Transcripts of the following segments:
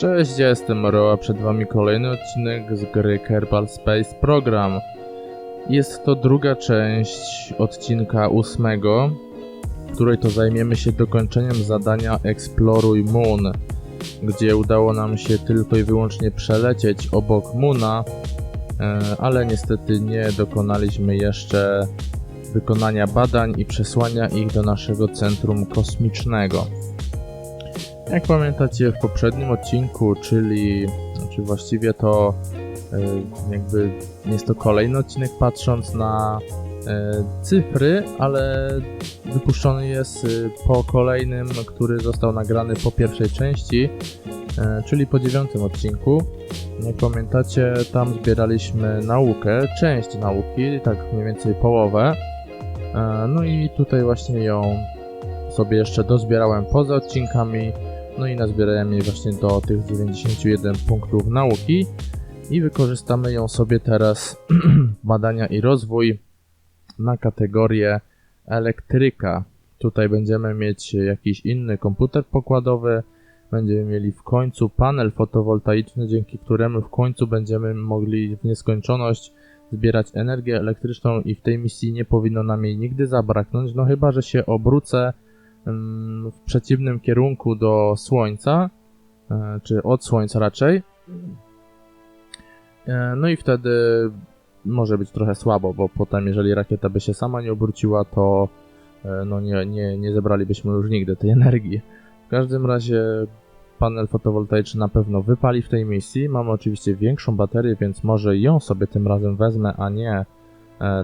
Cześć, ja jestem Roa, przed wami kolejny odcinek z gry Kerbal Space Program. Jest to druga część odcinka ósmego, w której to zajmiemy się dokończeniem zadania Exploruj Moon, gdzie udało nam się tylko i wyłącznie przelecieć obok Moona, e, ale niestety nie dokonaliśmy jeszcze wykonania badań i przesłania ich do naszego centrum kosmicznego. Jak pamiętacie w poprzednim odcinku, czyli, czyli właściwie to e, jakby jest to kolejny odcinek patrząc na e, cyfry, ale wypuszczony jest e, po kolejnym, który został nagrany po pierwszej części, czyli po dziewiątym odcinku. Jak pamiętacie, tam zbieraliśmy naukę, część nauki, tak mniej więcej połowę. No i tutaj właśnie ją sobie jeszcze dozbierałem poza odcinkami. No i nazbierałem jej właśnie do tych 91 punktów nauki i wykorzystamy ją sobie teraz badania i rozwój na kategorię elektryka. Tutaj będziemy mieć jakiś inny komputer pokładowy, będziemy mieli w końcu panel fotowoltaiczny, dzięki któremu w końcu będziemy mogli w nieskończoność zbierać energię elektryczną i w tej misji nie powinno nam jej nigdy zabraknąć, no chyba, że się obrócę w przeciwnym kierunku do Słońca, e, czy od Słońca raczej. E, No i wtedy może być trochę słabo, bo potem jeżeli rakieta by się sama nie obróciła, to e, no nie, nie, nie zebralibyśmy już nigdy tej energii. W każdym razie panel fotowoltaiczny na pewno wypali w tej misji. Mamy oczywiście większą baterię, więc może ją sobie tym razem wezmę, a nie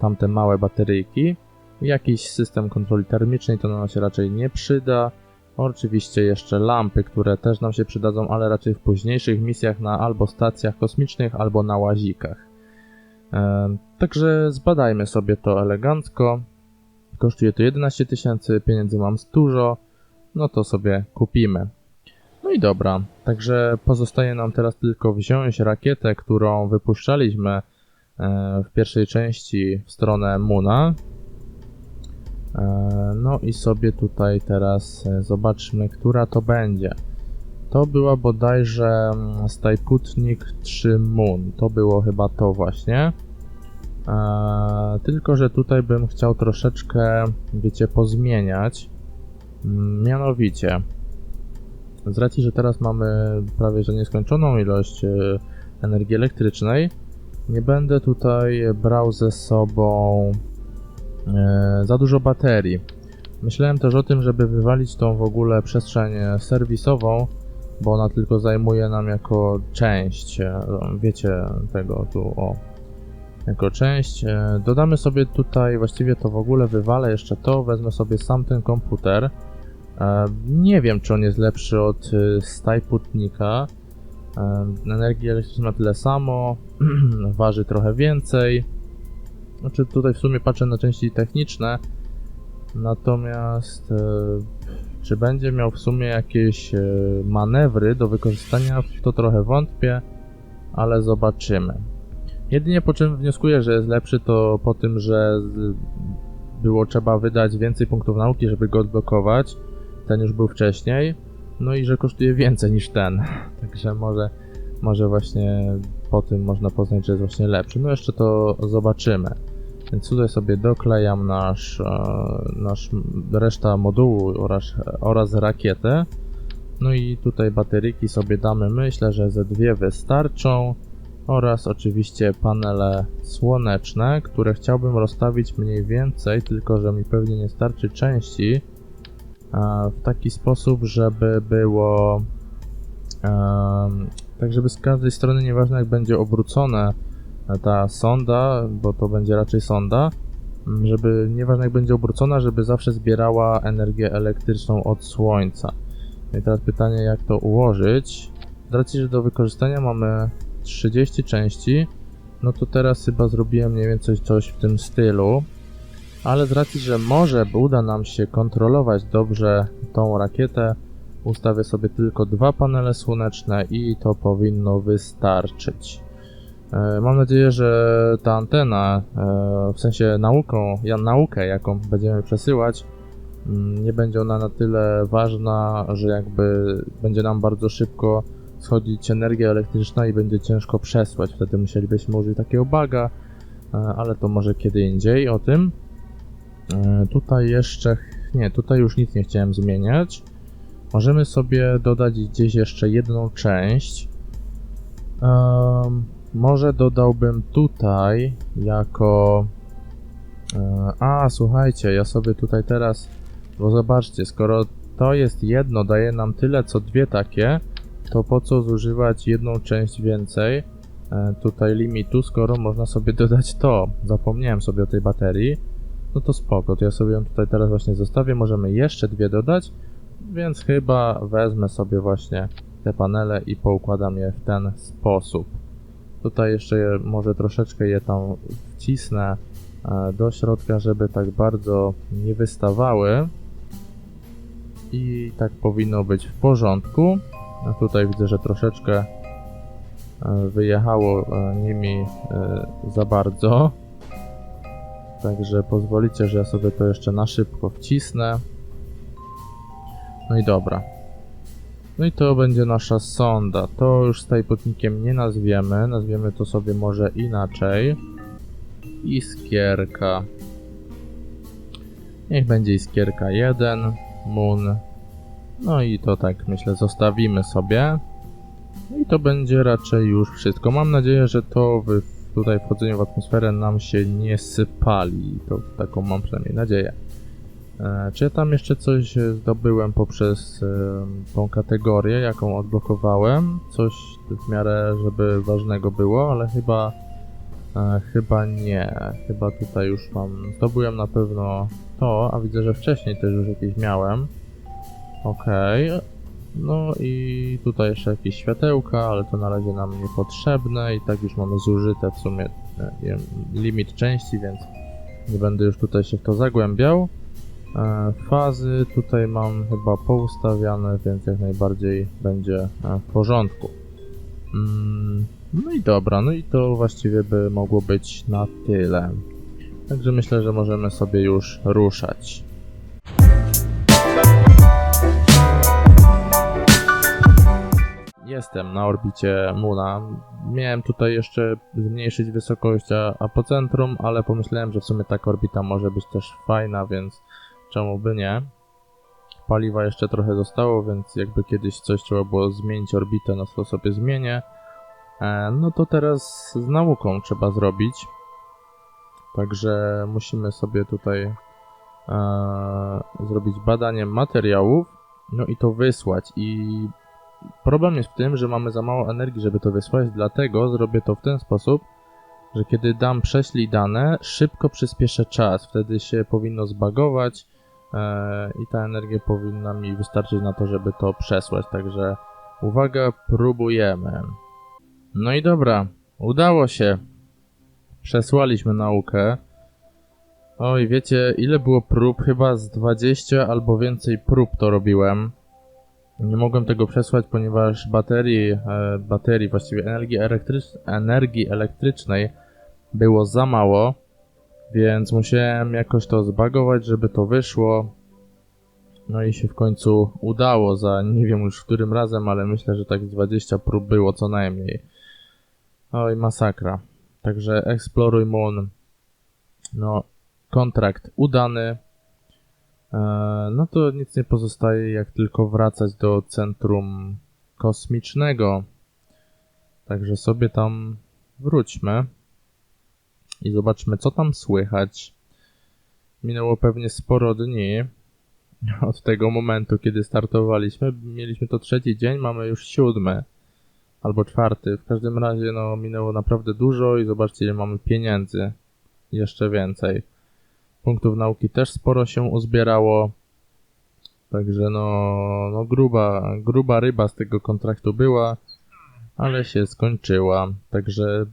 tamte małe bateryjki. Jakiś system kontroli termicznej to nam się raczej nie przyda. Oczywiście jeszcze lampy, które też nam się przydadzą, ale raczej w późniejszych misjach na albo stacjach kosmicznych, albo na łazikach. E, także zbadajmy sobie to elegancko. Kosztuje to 11 tysięcy, pieniędzy mam dużo, no to sobie kupimy. No i dobra, także pozostaje nam teraz tylko wziąć rakietę, którą wypuszczaliśmy e, w pierwszej części w stronę Muna. E, No i sobie tutaj teraz e, zobaczmy, która to będzie. To była bodajże mm, Sputnik 3 Moon. To było chyba to właśnie. E, Tylko, że tutaj bym chciał troszeczkę, wiecie, pozmieniać. Mm, Mianowicie, z racji, że teraz mamy prawie że nieskończoną ilość energii elektrycznej, nie będę tutaj brał ze sobą za dużo baterii. Myślałem też o tym, żeby wywalić tą w ogóle przestrzeń e, serwisową, bo ona tylko zajmuje nam jako część, e, wiecie, tego tu, o, jako część. E, Dodamy sobie tutaj, właściwie to w ogóle wywalę jeszcze to, wezmę sobie sam ten komputer. E, Nie wiem, czy on jest lepszy od Sputnika. E, Energii elektrycznej ma tyle samo, waży trochę więcej. Znaczy tutaj w sumie patrzę na części techniczne, natomiast e, czy będzie miał w sumie jakieś e, manewry do wykorzystania, to trochę wątpię, ale zobaczymy. Jedynie po czym wnioskuję, że jest lepszy, to po tym, że było trzeba wydać więcej punktów nauki, żeby go odblokować. Ten już był wcześniej. No i że kosztuje więcej niż ten. Także może, może właśnie po tym można poznać, że jest właśnie lepszy. No jeszcze to zobaczymy. Więc tutaj sobie doklejam nasz, e, nasz reszta modułu oraz, oraz rakietę. No i tutaj bateryki sobie damy, myślę, że ze dwie wystarczą. Oraz oczywiście panele słoneczne, które chciałbym rozstawić mniej więcej, tylko że mi pewnie nie starczy części. e, W taki sposób, żeby było tak, żeby z każdej strony, nieważne jak będzie obrócona ta sonda, bo to będzie raczej sonda, m, żeby nieważne jak będzie obrócona, żeby zawsze zbierała energię elektryczną od słońca. No i teraz pytanie, jak to ułożyć? Z racji, że do wykorzystania mamy 30 części, no to teraz chyba zrobiłem mniej więcej coś w tym stylu. Ale z racji, że może uda nam się kontrolować dobrze tą rakietę, ustawię sobie tylko dwa panele słoneczne i to powinno wystarczyć. E, Mam nadzieję, że ta antena, e, w sensie nauką, ja, naukę, jaką będziemy przesyłać, mm, nie będzie ona na tyle ważna, że jakby będzie nam bardzo szybko schodzić energia elektryczna i będzie ciężko przesłać. Wtedy musielibyśmy użyć takiego baga, e, ale to może kiedy indziej o tym. Tutaj jeszcze. Nie, tutaj już nic nie chciałem zmieniać. Możemy sobie dodać gdzieś jeszcze jedną część. Em, może dodałbym tutaj jako. e, A, słuchajcie, ja sobie tutaj teraz. Bo zobaczcie, skoro to jest jedno, daje nam tyle co dwie takie, to po co zużywać jedną część więcej e, tutaj limitu, skoro można sobie dodać to. Zapomniałem sobie o tej baterii. No to spoko, to ja sobie ją tutaj teraz właśnie zostawię. Możemy jeszcze dwie dodać, więc chyba wezmę sobie właśnie te panele i poukładam je w ten sposób. Tutaj jeszcze je, może troszeczkę je tam wcisnę e, do środka, żeby tak bardzo nie wystawały. I tak powinno być w porządku. Tutaj widzę, że troszeczkę e, wyjechało e, nimi za bardzo. Także pozwolicie, że ja sobie to jeszcze na szybko wcisnę. No i dobra. No i to będzie nasza sonda. To już stajpotnikiem nie nazwiemy. Nazwiemy to sobie może inaczej. Iskierka. Niech będzie iskierka 1. Moon. No i to tak myślę zostawimy sobie. No i to będzie raczej już wszystko. Mam nadzieję, że to w, tutaj wchodzenie w atmosferę nam się nie sypali. To taką mam przynajmniej nadzieję. E, czy ja tam jeszcze coś e, zdobyłem poprzez e, tą kategorię, jaką odblokowałem? Coś w miarę, żeby ważnego było, ale chyba chyba nie. Chyba tutaj już mam. Zdobyłem na pewno to, a widzę, że wcześniej też już jakieś miałem. Okej. No i tutaj jeszcze jakieś światełka, ale to na razie nam niepotrzebne i tak już mamy zużyte w sumie limit części, więc nie będę już tutaj się w to zagłębiał. E, fazy tutaj mam chyba poustawiane, więc jak najbardziej będzie e, w porządku. Mm, no i dobra, no i to właściwie by mogło być na tyle. Także myślę, że możemy sobie już ruszać. Jestem na orbicie Muna. Miałem tutaj jeszcze zmniejszyć wysokość apocentrum, ale pomyślałem, że w sumie taka orbita może być też fajna, więc czemu by nie. Paliwa jeszcze trochę zostało, więc jakby kiedyś coś trzeba było zmienić orbitę, no to sobie zmienię. E, no to teraz z nauką trzeba zrobić. Także musimy sobie tutaj e, zrobić badanie materiałów, no i to wysłać. I problem jest w tym, że mamy za mało energii, żeby to wysłać, dlatego zrobię to w ten sposób, że kiedy dam prześlij dane, szybko przyspieszę czas. Wtedy się powinno zbagować i ta energia powinna mi wystarczyć na to, żeby to przesłać. Także uwaga, próbujemy. No i dobra, udało się. Przesłaliśmy naukę. Oj, wiecie, ile było prób? Chyba z 20 albo więcej prób to robiłem. Nie mogłem tego przesłać, ponieważ baterii, e, baterii właściwie energii, elektrycz- energii elektrycznej było za mało, więc musiałem jakoś to zbagować, żeby to wyszło. No i się w końcu udało za nie wiem już którym razem, ale myślę, że tak z 20 prób było co najmniej. Oj, masakra. Także Exploruj Moon. No, kontrakt udany. E, no to nic nie pozostaje, jak tylko wracać do centrum kosmicznego. Także sobie tam wróćmy i zobaczmy, co tam słychać. Minęło pewnie sporo dni od tego momentu, kiedy startowaliśmy. Mieliśmy to trzeci dzień, mamy już siódmy albo czwarty. W każdym razie, no, minęło naprawdę dużo i zobaczcie, ile mamy pieniędzy. Jeszcze więcej. Punktów nauki też sporo się uzbierało. Także no, no gruba, gruba ryba z tego kontraktu była, ale się skończyła. Także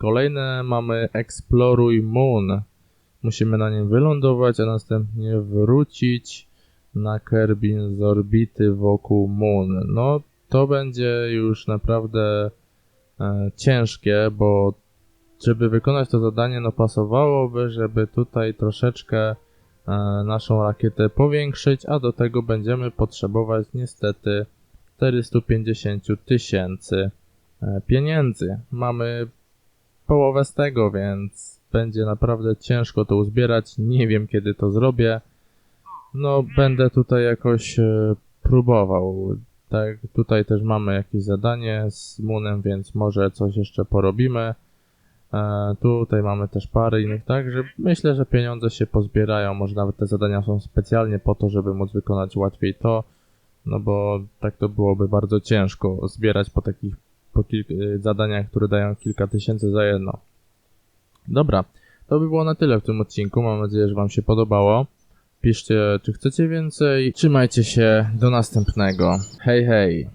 kolejne mamy Exploruj Moon. Musimy na nim wylądować, a następnie wrócić na Kerbin z orbity wokół Moon. No, to będzie już naprawdę e, ciężkie, bo żeby wykonać to zadanie, no pasowałoby, żeby tutaj troszeczkę e, naszą rakietę powiększyć, a do tego będziemy potrzebować niestety 450 tysięcy e, pieniędzy. Mamy połowę z tego, więc będzie naprawdę ciężko to uzbierać. Nie wiem kiedy to zrobię. No, będę tutaj jakoś e, próbował. Tak, tutaj też mamy jakieś zadanie z Moonem, więc może coś jeszcze porobimy. E, tutaj mamy też parę innych, także myślę, że pieniądze się pozbierają. Może nawet te zadania są specjalnie po to, żeby móc wykonać łatwiej to. No bo tak to byłoby bardzo ciężko zbierać po takich po y, zadaniach, które dają kilka tysięcy za jedno. Dobra, to by było na tyle w tym odcinku. Mam nadzieję, że Wam się podobało. Piszcie, czy chcecie więcej. Trzymajcie się, do następnego. Hej, hej.